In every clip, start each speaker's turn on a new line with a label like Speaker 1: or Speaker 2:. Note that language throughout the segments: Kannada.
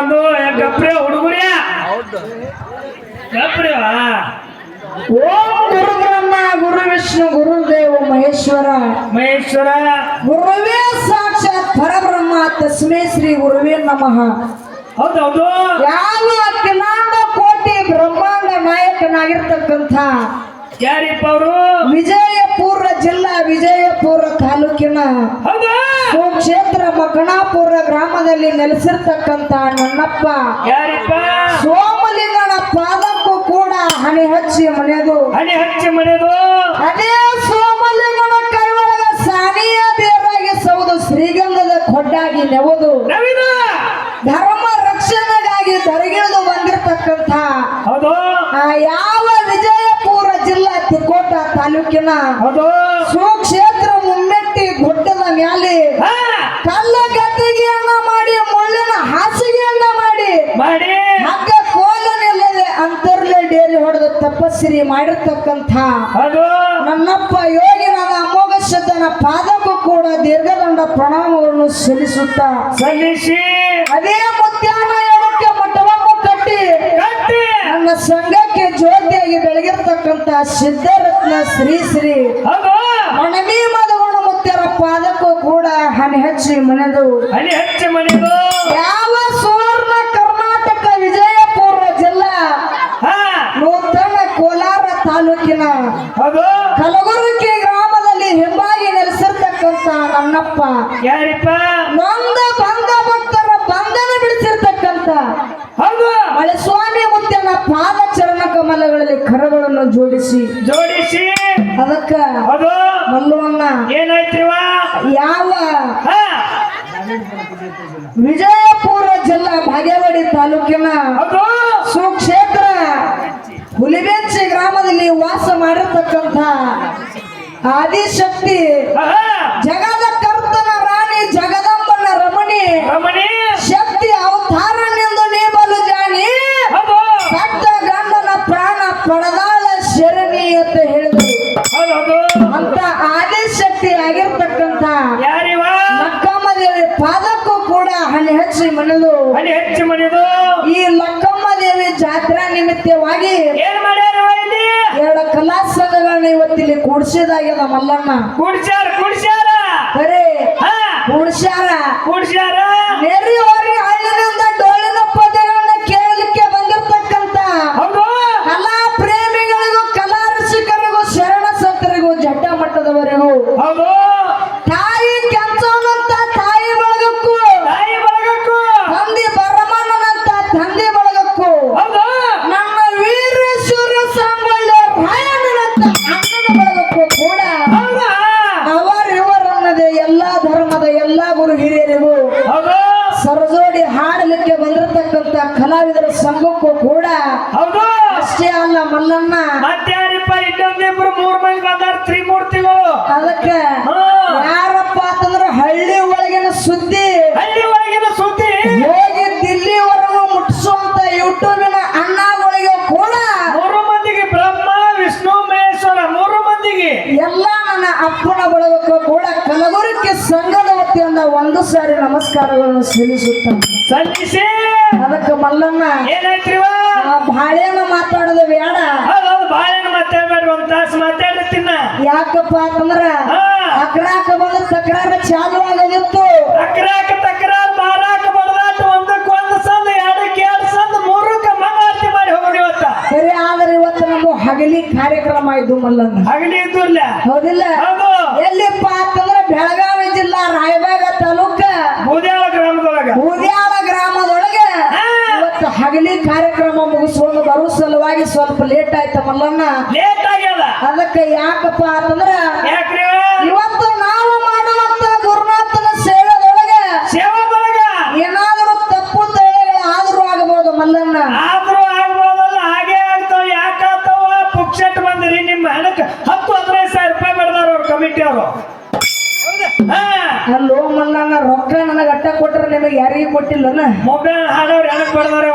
Speaker 1: ಒಂದು ಕಪ್ರೆ ಹುಡುಗರ್ಯ ಕಪ್ರೆವಾ
Speaker 2: ಓಂ ಗುರು ಬ್ರಹ್ಮ ಗುರು ವಿಷ್ಣು ಗುರುದೇವ ಮಹೇಶ್ವರ.
Speaker 1: ಮಹೇಶ್ವರ.
Speaker 2: ಗುರುವೇ ಸಾಕ್ಷಾತ್ ಪರಬ್ರಹ್ಮ ತಸ್ಮೇ ಶ್ರೀ ಗುರುವೇ ನಮಃ.
Speaker 1: ಹೌದೌದು.
Speaker 2: ಯಾವ ಅಖಿಲಾಂಡ ಕೋಟಿ ಬ್ರಹ್ಮಾಂಡ ನಾಯಕನಾಗಿರ್ತಕ್ಕಂಥ
Speaker 1: ಯಾರಿಪ್ಪ ಅವರು?
Speaker 2: ವಿಜಯಪುರ ಜಿಲ್ಲಾ ವಿಜಯಪುರ ತಾಲೂಕಿನ
Speaker 1: ಹೌದಾ?
Speaker 2: ಕ್ಷೇತ್ರ ಮಕಣಾಪುರ ಗ್ರಾಮದಲ್ಲಿ ನೆಲೆಸಿರ್ತಕ್ಕಂತ ನನ್ನಪ್ಪ.
Speaker 1: ಯಾರಿಪ್ಪ?
Speaker 2: ಸೋಮಲಿಂಗನ ಪಾದಕ್ಕೂ ಕೂಡ ಹಣೆ ಹಚ್ಚಿ ಮನೆಯದು
Speaker 1: ಹನಿ ಹಚ್ಚಿ ಮನೆದು
Speaker 2: ಅದೇ ಸೋಮಲಿಂಗನ ಕೈ ಒಳಗ ಸಾನಿಯ ದೇವರಾಗಿ ಸೌದು ಶ್ರೀಗಂಧದ ಕೊಡ್ಡಾಗಿ ನೆವದು.
Speaker 1: ನವೀನ
Speaker 2: ಧರ್ಮ ರಕ್ಷಣೆಗಾಗಿ ದರಗಿಳಿದು ಬಂದಿರತಕ್ಕಂತ ಯಾವ ವಿಜಯಪುರ ಜಿಲ್ಲಾ ತಿಕೋಟ ತಾಲೂಕಿನ ಸುಕ್ಷೇತ್ರ ಮುಮ್ಮೆಟ್ಟಿ ಗುಡ್ಡದ ಮ್ಯಾಲೆ ಕಲ್ಲ ಗದ್ದಿಗೆಯನ್ನ ಮಾಡಿ ಮುಳ್ಳಿನ ಹಾಸಿಗೆಯನ್ನ ಮಾಡಿ
Speaker 1: ಮಾಡಿ.
Speaker 2: ಹಗ್ಗ ಕೋಲನಿಲ್ಲದೆ ಅಂತರ್ಲೆ ಡೇರಿ ಹೊಡೆದ ತಪಸ್ಸಿರಿ ಮಾಡಿರ್ತಕ್ಕಂಥ ನನ್ನಪ್ಪ ಯೋಗಿನಾದ ಅಮೋಘ ಶಬ್ದನ ಪಾದಕ್ಕೂ ಕೂಡ ದೀರ್ಘದಂಡ ಪ್ರಣಾಮವನ್ನು ಸಲ್ಲಿಸುತ್ತಾ
Speaker 1: ಸಲ್ಲಿಸಿ.
Speaker 2: ಅದೇ ಮುತ್ಯಾನ ಯೋಗಕ್ಕೆ ಮಠವನ್ನು ಕಟ್ಟಿ
Speaker 1: ಕಟ್ಟಿ.
Speaker 2: ನನ್ನ ಸಂಘಕ್ಕೆ ಜ್ಯೋತಿಯಾಗಿ ಬೆಳಗಿರ್ತಕ್ಕಂಥ ಸಿದ್ಧರತ್ನ ಶ್ರೀ ಶ್ರೀ ಮನವಿ ಮುತ್ಯರ ಪಾದಕ್ಕೂ ಕೂಡ ಹನಿ ಹಚ್ಚಿ ಮನೆದು.
Speaker 1: ಹನಿ ಹಚ್ಚಿ ಮನೆದು.
Speaker 2: ಯಾವ ಸುವರ್ಣ ಕರ್ನಾಟಕ ವಿಜಯಪುರ ಜಿಲ್ಲಾ? ನೂತನ ಕೋಲಾರ ತಾಲೂಕಿನ ಕಲಬುರಗಿ ಗ್ರಾಮದಲ್ಲಿ ಹಿಂಬಾಗಿ ನೆಲೆಸಿರ್ತಕ್ಕಂತ ನನ್ನಪ್ಪ
Speaker 1: ಯಾರಿಪ್ಪ?
Speaker 2: ನೊಂದ ಕಮಲಗಳಲ್ಲಿ ಕರಗಳನ್ನು ಜೋಡಿಸಿ.
Speaker 1: ಜೋಡಿಸಿ.
Speaker 2: ಅದಕ್ಕ
Speaker 1: ಅದು
Speaker 2: ಮಲ್ಲವನ್ನ
Speaker 1: ಏನಾಯ್ತಿವ
Speaker 2: ಯಾವ? ವಿಜಯಪುರ ಜಿಲ್ಲಾ ಭಾಗ್ಯವಾಡಿ ತಾಲೂಕಿನ ಸುಕ್ಷೇತ್ರ ಹುಲಿಬೆಂಚಿ ಗ್ರಾಮದಲ್ಲಿ ವಾಸ ಮಾಡಿರ್ತಕ್ಕಂಥ ಆದಿಶಕ್ತಿ
Speaker 1: ಹಾ.
Speaker 2: ನಿಮಿತ್ತವಾಗಿ
Speaker 1: ಏನ್ ಮಾಡ್ಯಾರವ ಇಲ್ಲಿ
Speaker 2: ಎರಡು ಕಲಾ ಸಂಘಗಳನ್ನ ಇವತ್ತಿಲ್ಲಿ ಕೂಡಿಸಿದಾಗ್ಯದ ಮಲ್ಲಣ್ಣ.
Speaker 1: ಕುಡ್ಸ್ಯಾರ ಕುಡ್ಸ್ಯಾರ?
Speaker 2: ಕೂಡ್ಸ್ಯಾರ
Speaker 1: ಹಾ.
Speaker 2: ಕೂಡಿಸ್ಯಾರ.
Speaker 1: ಕುಡ್ಸ್ಯಾರ?
Speaker 2: ಸಂಘಕ್ಕೂ ಕೂಡ
Speaker 1: ಹೌದು.
Speaker 2: ಅಷ್ಟೇ ಅಲ್ಲ ಮಲ್ಲಣ್ಣ.
Speaker 1: ಮತ್ಯಾರಿಪ್ಪ ಇನ್ನೊಂದಿಬ್ರು ಮೂರ್ ಮಂದಿ ಬಂದಾರ ತ್ರಿಮೂರ್ತಿಗಳು
Speaker 2: ಅದಕ್ಕೆ. ಯಾರಪ್ಪ ಅಂತಂದ್ರ ಹಳ್ಳಿ ಒಳಗಿನ ಸುದ್ದಿ.
Speaker 1: ಹಳ್ಳಿ ಒಳಗಿನ ಸುದ್ದಿ.
Speaker 2: ಹೋಗಿ ದಿಲ್ಲಿವರೆಗೂ ಮುಟ್ಟಿಸುವಂತ ಯೂಟ್ಯೂಬಿನ ಅಣ್ಣಗಳಿಗೆ ಕೂಡ
Speaker 1: ಮೂರು ಮಂದಿಗೆ ಬ್ರಹ್ಮ ವಿಷ್ಣು ಮಹೇಶ್ವರ ಮೂರು ಮಂದಿಗೆ.
Speaker 2: ಎಲ್ಲ ನನ್ನ ಅಪ್ಪನ ಬಳಗಕ್ಕೂ ಕೂಡ ಕಲಬುರಗಿ ಸಂಘದ ವತಿಯಿಂದ ಒಂದು ಸಾರಿ ನಮಸ್ಕಾರಗಳನ್ನು ಸಲ್ಲಿಸುತ್ತಾನೆ.
Speaker 1: ಸಲ್ಲಿಸಿ.
Speaker 2: ಅದಕ್ಕೆ ಮಲ್ಲಣ್ಣ
Speaker 1: ಏನಾಯ್ತ್ರಿವ?
Speaker 2: ಬಾಳೆನ ಮಾತಾಡೋದು ಬೇಡ.
Speaker 1: ಹೌದೌದು ಬಾಳೆಹಣ್ಣು ಮಾತಾಡ್ಬೇಡ್ರಿ ಒಂದ್ ತಾಸು ಮಾತಾಡ್ತಿನ್ನ
Speaker 2: ಯಾಕಪ್ಪ ಅಂತಂದ್ರ ಅಕ್ರಾಕ ಬಂದ ತಕರಾರ ಚಾಲು ಆಗೋದಿತ್ತು.
Speaker 1: ಅಕ್ರಾಕ ತಕರಾರ ಮಾರಾಕ ಬಡದಾಟ ಒಂದಕ್ಕೆ ಒಂದು ಸಂದ ಎರಡಕ್ಕೆ ಎರಡು ಸಂದ ಮೂರಕ್ಕೆ ಮಂಗಾರತಿ ಮಾಡಿ ಹೋಗೋಣ ಇವತ್ತ.
Speaker 2: ಸರಿ ಆದ್ರೆ ಇವತ್ತು ನಮ್ಮ ಹಗಲಿ ಕಾರ್ಯಕ್ರಮ ಇದ್ದು ಮಲ್ಲಣ್ಣ.
Speaker 1: ಹಗಲಿ ಇದ್ದಿಲ್ಲ
Speaker 2: ಹೌದಿಲ್ಲ?
Speaker 1: ಹೌದು.
Speaker 2: ಎಲ್ಲಿಪ್ಪ ಅಂತಂದ್ರ ಬೆಳಗಾವಿ ಜಿಲ್ಲಾ ರಾಯಬಾಗ ತಾಲೂಕ ಹಗಲಿ ಕಾರ್ಯಕ್ರಮ ಮುಗಿಸ್ಕೊಂಡು ಬರೋ ಸಲುವಾಗಿ ಸ್ವಲ್ಪ ಲೇಟ್ ಆಯ್ತ ಮಲ್ಲಣ್ಣ
Speaker 1: ಲೇಟ್ ಆಗ್ಯದ.
Speaker 2: ಅದಕ್ಕೆ ಯಾಕಪ್ಪ ಅಂತಂದ್ರ ಇವತ್ತು ಯಾರಿಗೆ ಕೊಟ್ಟಿಲ್ಲನ?
Speaker 1: ಮೊಬೈಲ್ ಹಾಡೋರು ಹೆಣಕ್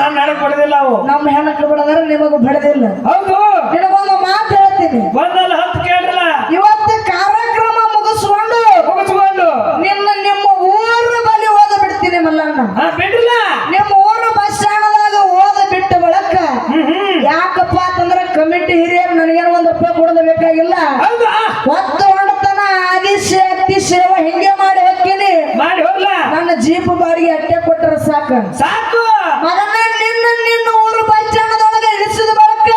Speaker 1: ನಾನು ಹೆಣಕ್ ಅವು.
Speaker 2: ನಮ್ಮ ಹೆಣ್ಣು ಬಡದಾರ ನಿಮಗೂ ಬಿಡದಿಲ್ಲ.
Speaker 1: ಹೌದು.
Speaker 2: ನಿನಗೊಂದು ಮಾತು ಹೇಳ್ತೀನಿ.
Speaker 1: ಒಂದಲ್ಲ ಹತ್ತು ಕೇಳಿಲ್ಲ
Speaker 2: ಇವತ್ತು ಕಾರ್ಯಕ್ರಮ ಮುಗಿಸ್ಕೊಂಡು
Speaker 1: ಮುಗಿಸ್ಕೊಂಡು.
Speaker 2: ನಿನ್ನ ನಿಮ್ಮ ಊರ ಬಲಿ ಓದ ಬಿಡ್ತೀನಿ ಮಲ್ಲಣ್ಣ.
Speaker 1: ಬಿಡಿಲ್ಲ
Speaker 2: ನಿಮ್ಮ ಊರು ಬಸ್ ಸ್ಟ್ಯಾಂಡ್ದಾಗ ಓದ ಬಿಟ್ಟು ಬಳಕ ಯಾಕಪ್ಪ ಅಂತಂದ್ರೆ ಕಮಿಟಿ ಹಿರಿಯರು ನನಗೇನು ಒಂದು ರೂಪಾಯಿ ಕೊಡೋದು ಬೇಕಾಗಿಲ್ಲ. ಒತ್ತು ಹೊಂಡತನ ಆದಿ ಶಕ್ತಿ ಸೇವಾ ಹಿಂಗೆ ಮಾಡಿ ಹೋಗ್ತೀನಿ.
Speaker 1: ಮಾಡಿ ಹೋಗಿ
Speaker 2: ಸಾಕ.
Speaker 1: ಸಾಕು.
Speaker 2: ಮಗನ ನಿನ್ನ ನಿನ್ನ ಊರು ಸಾಕು ಸ್ಟ್ಯಾಂಡ್ದೊಳಗೆ ಇಳಿಸಿದ ಬಳಕ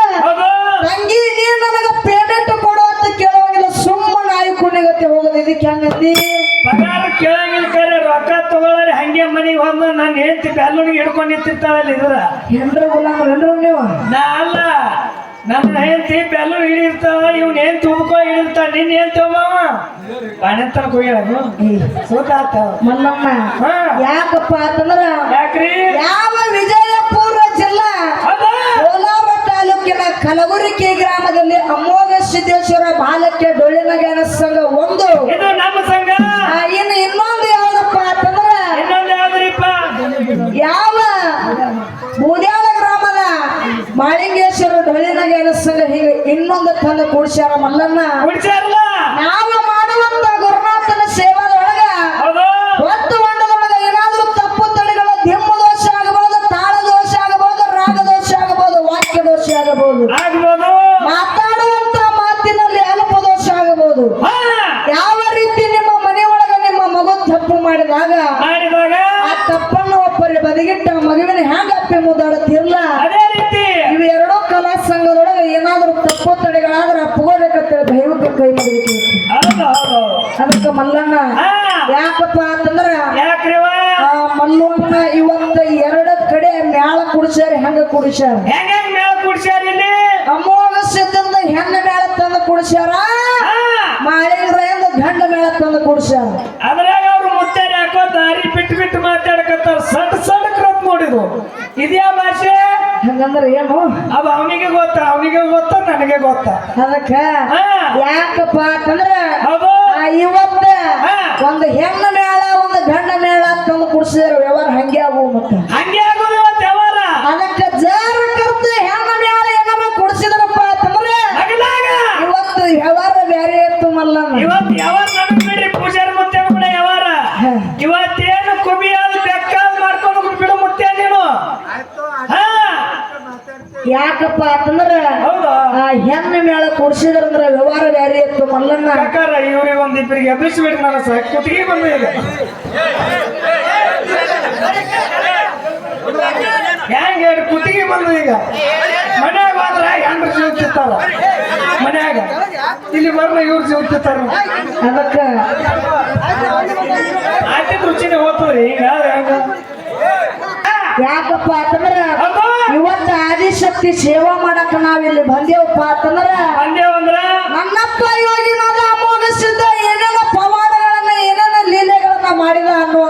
Speaker 2: ತಂಗಿ ನೀ ನನಗ ಪೇಮೆಂಟ್ ಕೊಡು ಅಂತ ಕೇಳೋಂಗಿಲ್ಲ ಸುಮ್ಮ ನಾಯಿ ಕುಣಿಗತ್ತೆ ಹೋಗೋದು. ಇದಕ್ಕೆ ಹೆಂಗಂದಿ
Speaker 1: ಪಗಾರ ಕೇಳಂಗಿಲ್ಲ ಕರೆ ರೊಕ್ಕ ತಗೊಳ್ಳಾರೆ ಹಂಗೆ ಮನೆಗೆ ಬಂದು ನನ್ನ ಹೆಂಡತಿ ಬೆಲ್ಲುಣಿಗೆ ಹಿಡ್ಕೊಂಡು ನಿಂತಿರ್ತಾಳಲ್ಲ ಇದ್ರ.
Speaker 2: ಹೆಂಡ್ರ ಗುಲಾಮ ನೀವು?
Speaker 1: ನಾ ಅಲ್ಲ. ನನ್ನ ಹೆಂಡತಿ ಬೆಲ್ಲು ಹಿಡಿರ್ತಾವ ಇವ್ನ ಏನ್ ತುಳ್ಕೊ ಹಿಡಿರ್ತಾವ ನಿನ್ನ ಏನ್ ತಗೋವ ಕುಯ್ಯೋದು ಕೊಯ್ಯನು ಸೋತಾತ.
Speaker 2: ಮಲ್ಲಮ್ಮ ಯಾಕಪ್ಪ ಅಂತಂದ್ರ
Speaker 1: ಯಾಕ್ರಿ?
Speaker 2: ಯಾವ ವಿಜಯಪುರ ಜಿಲ್ಲಾ ಕೋಲಾರ ತಾಲೂಕಿನ ಕಲಬುರಗಿ ಗ್ರಾಮದಲ್ಲಿ ಅಮೋಘ ಸಿದ್ದೇಶ್ವರ ಬಾಲಕ್ಯ ಡೊಳ್ಳಿನ ಗಾನ ಸಂಘ ಒಂದು.
Speaker 1: ಇದು ನಮ್ಮ ಸಂಘ.
Speaker 2: ಇನ್ನು ಇನ್ನೊಂದು ಯಾವ್ದಪ್ಪ ಅಂತಂದ್ರ
Speaker 1: ಇನ್ನೊಂದು ಯಾವ್ದ್ರಿಪ್ಪ
Speaker 2: ಯಾವ ಬೂದ್ಯಾಳ ಗ್ರಾಮದ ಮಾಳಿಂಗೇಶ್ವರ ಡೊಳ್ಳಿನ ಗಾನ ಸಂಘ ಹೀಗೆ ಇನ್ನೊಂದು ತಂದು ಕೂಡಿಸ್ಯಾರ ಮಲ್ಲನ್ನ ಕೈ
Speaker 1: ಹೌದು
Speaker 2: ಅದಕ್ಕೆ ಮಲ್ಲಣ್ಣ ಯಾಕಪ್ಪ ಅಂತಂದ್ರ ಮಲ್ಲಣ್ಣ ಇವತ್ತ ಎರಡ ಕಡೆ ಮ್ಯಾಳ ಕುಡಿಸ್ಯಾರ ಹೆಂಗ ಕುಡಿಸ್ಯಾರ? ಅಮೋಘಸ್ಯದಿಂದ ಹೆಣ್ಣ ಮೇಳ ತಂದು ಕುಡಿಸ್ಯಾರ
Speaker 1: ಹಾ.
Speaker 2: ಮಾಳಿಂಗ್ರಿಂದ ಗಂಡ ಮೇಳ ತಂದು ಕುಡಿಸ್ಯಾರ.
Speaker 1: ದಾರಿ ಬಿಟ್ಟು ಬಿಟ್ಟು ಮಾತಾಡಕತ್ತಾರ. ಸಣ್ಣ ಸಣ್ಣ ಕ್ರತ್ ನೋಡಿದ್ರು. ಇದ್ಯಾ ಭಾಷೆ?
Speaker 2: ಹಂಗಂದ್ರ ಏನು?
Speaker 1: ಅವ ಅವನಿಗೆ ಗೊತ್ತ? ಅವನಿಗೆ ಗೊತ್ತ? ನನಗೆ ಗೊತ್ತ?
Speaker 2: ಅದಕ್ಕ ಯಾಕಪ್ಪ ಅಂತಂದ್ರ ಇವತ್ತ ಒಂದು ಹೆಣ್ಣ ಮೇಳ ಒಂದು ಗಂಡ ಮೇಳ ತಂದು ಕುಡಿಸಿದ್ರು. ವ್ಯವಹಾರ ಹಂಗೆ ಆಗುವ ಮತ್ತೆ.
Speaker 1: ಹಂಗೆ
Speaker 2: ಯಾಕಪ್ಪ ಅಂತಂದ್ರ
Speaker 1: ಹೌದು?
Speaker 2: ಆ ಹೆಣ್ಣ ಮೇಳ ಕೊಡ್ಸಿದ್ರಂದ್ರ ವ್ಯವಹಾರ ಬ್ಯಾರಿ ಇತ್ತು ಮಲ್ಲಣ್ಣ.
Speaker 1: ಪ್ರಕಾರ ಇವ್ರಿಗೆ ಒಂದ್ ಇಬ್ಬರಿಗೆ ಎಬ್ಬಿಸ್ಬಿಡಿ ನಾನು ಸಹ ಕುತ್ತಿಗೆ ಬಂದಿದೆ ಈಗ ಹೆಂಗ ಹೇಳಿ ಕುತ್ತಿಗೆ ಬಂದು ಈಗ. ಮನ್ಯಾಗ ಹೋದ್ರ ಹೆಂಡ್ರ ಸಿಗುತ್ತಿರ್ತಾರ ಮನ್ಯಾಗ. ಇಲ್ಲಿ ಬರ್ಲ ಇವ್ರು ಸಿಗುತ್ತಿರ್ತಾರ
Speaker 2: ಅದಕ್ಕ
Speaker 1: ಆಟಿದ ರುಚಿನೇ ಹೋಗ್ತದ್ರಿ. ಈಗ
Speaker 2: ಯಾಕಪ್ಪ ಅಂತಂದ್ರ ಇವತ್ತ ಆದಿಶಕ್ತಿ ಸೇವಾ ಮಾಡಕ ನಾವಿಲ್ಲಿ ಬಂದೇವಪ್ಪ ಅಂತಂದ್ರ ನನ್ನಪ್ಪ ಯೋಗಿನಾದ ಅಮೋಘ ಸಿದ್ಧ ಏನೇನೋ ಪವಾಡಗಳನ್ನ ಏನೇನೋ ಲೀಲೆಗಳನ್ನ ಮಾಡಿದ ಅನ್ನುವಂಥದ್ದು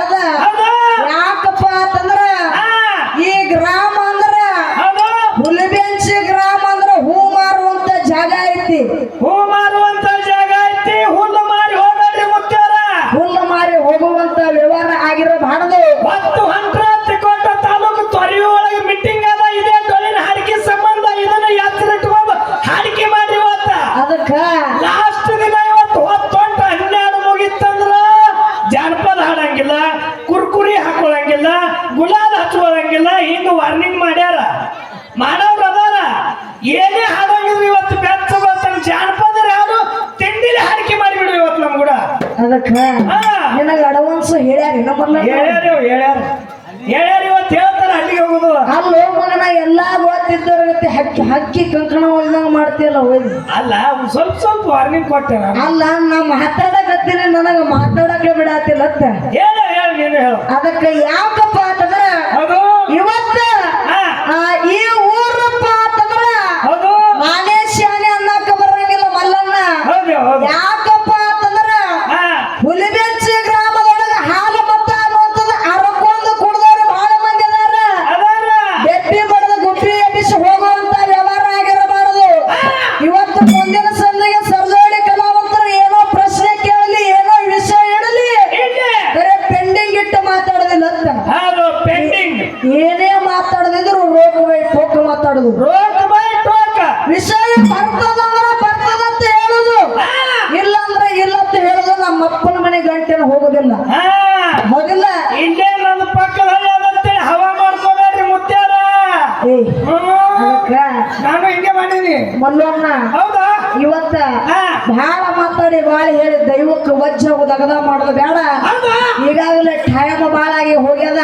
Speaker 1: ಹೌದಾ.
Speaker 2: ಯಾಕಪ್ಪ ಅಂತಂದ್ರ ಈ ಗ್ರಾಮ ಅಂದ್ರ ಹುಲಿಬೆಂಚಿ ಗ್ರಾಮ ಅಂದ್ರ ಹೂ ಮಾರುವಂತ ಜಾಗ ಐತಿ.
Speaker 1: ಹೂ
Speaker 2: ನಿನಗ ಅಡವಾನ್ಸ್ ಹೇಳ್ಯಾರ ನಮ್ಮಲ್ಲ
Speaker 1: ಹೇಳ್ಯಾರ ಹೇಳ್ಯಾರ ಹೇಳ್ಯಾರ ಇವತ್ತು ಹೇಳ್ತಾರ ಅಲ್ಲಿಗೆ ಹೋಗುದು.
Speaker 2: ಅಲ್ಲೋ ಮಗನ ಎಲ್ಲಾ ಗೊತ್ತಿದ್ದವ್ರಿಗೆ ಹಕ್ಕಿ ಹಕ್ಕಿ ಕಂಕಣ ಹೊಲ್ದಂಗ ಮಾಡ್ತೀಯಲ್ಲ ಹೋಗಿ
Speaker 1: ಅಲ್ಲ ಒಂದ್ ಸ್ವಲ್ಪ ಸ್ವಲ್ಪ ವಾರ್ನಿಂಗ್ ಕೊಟ್ಟೆ ನಾನು.
Speaker 2: ಅಲ್ಲ ನಾ ಮಾತಾಡಕತ್ತೀನಿ ನನಗ ಮಾತಾಡಕ್ಕೆ ಬಿಡಾತಿಲ್ಲ ಅಂತ.
Speaker 1: ಹೇಳ ಹೇಳ ನೀನು ಹೇಳು.
Speaker 2: ಅದಕ್ಕೆ ಯಾಕಪ್ಪ ಅಂತಂದ್ರೆ ಇವತ್ತ ಏ
Speaker 1: ಹ್ಮ್.
Speaker 2: ಅದಕ್ಕ
Speaker 1: ನಾನು ಹಿಂಗೆ ಮಾಡೀನಿ.
Speaker 2: ಮಲ್ಲಣ್ಣ
Speaker 1: ಹೌದಾ?
Speaker 2: ಇವತ್ತ ಬಹಳ ಮಾತಾಡಿ ಬಾಳ ಹೇಳಿ ದೈವಕ್ಕೆ ವಜ್ಜ ದಗದ ಮಾಡೋದು ಬೇಡ. ಈಗಾಗಲೇ ಟೈಮ್ ಬಾಳ ಆಗಿ ಹೋಗ್ಯದ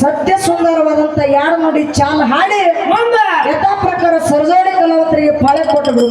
Speaker 2: ಸತ್ಯ ಸುಂದರವಾದಂತ ಯಾರು ನೋಡಿ ಚಾಲ್ ಹಾಡಿ. ಯಥಾ ಪ್ರಕಾರ ಸರ್ಜೋಡಿ ಕಲಾವಂತರಿಗೆ ಫಳೆ
Speaker 1: ಕೊಟ್ಟು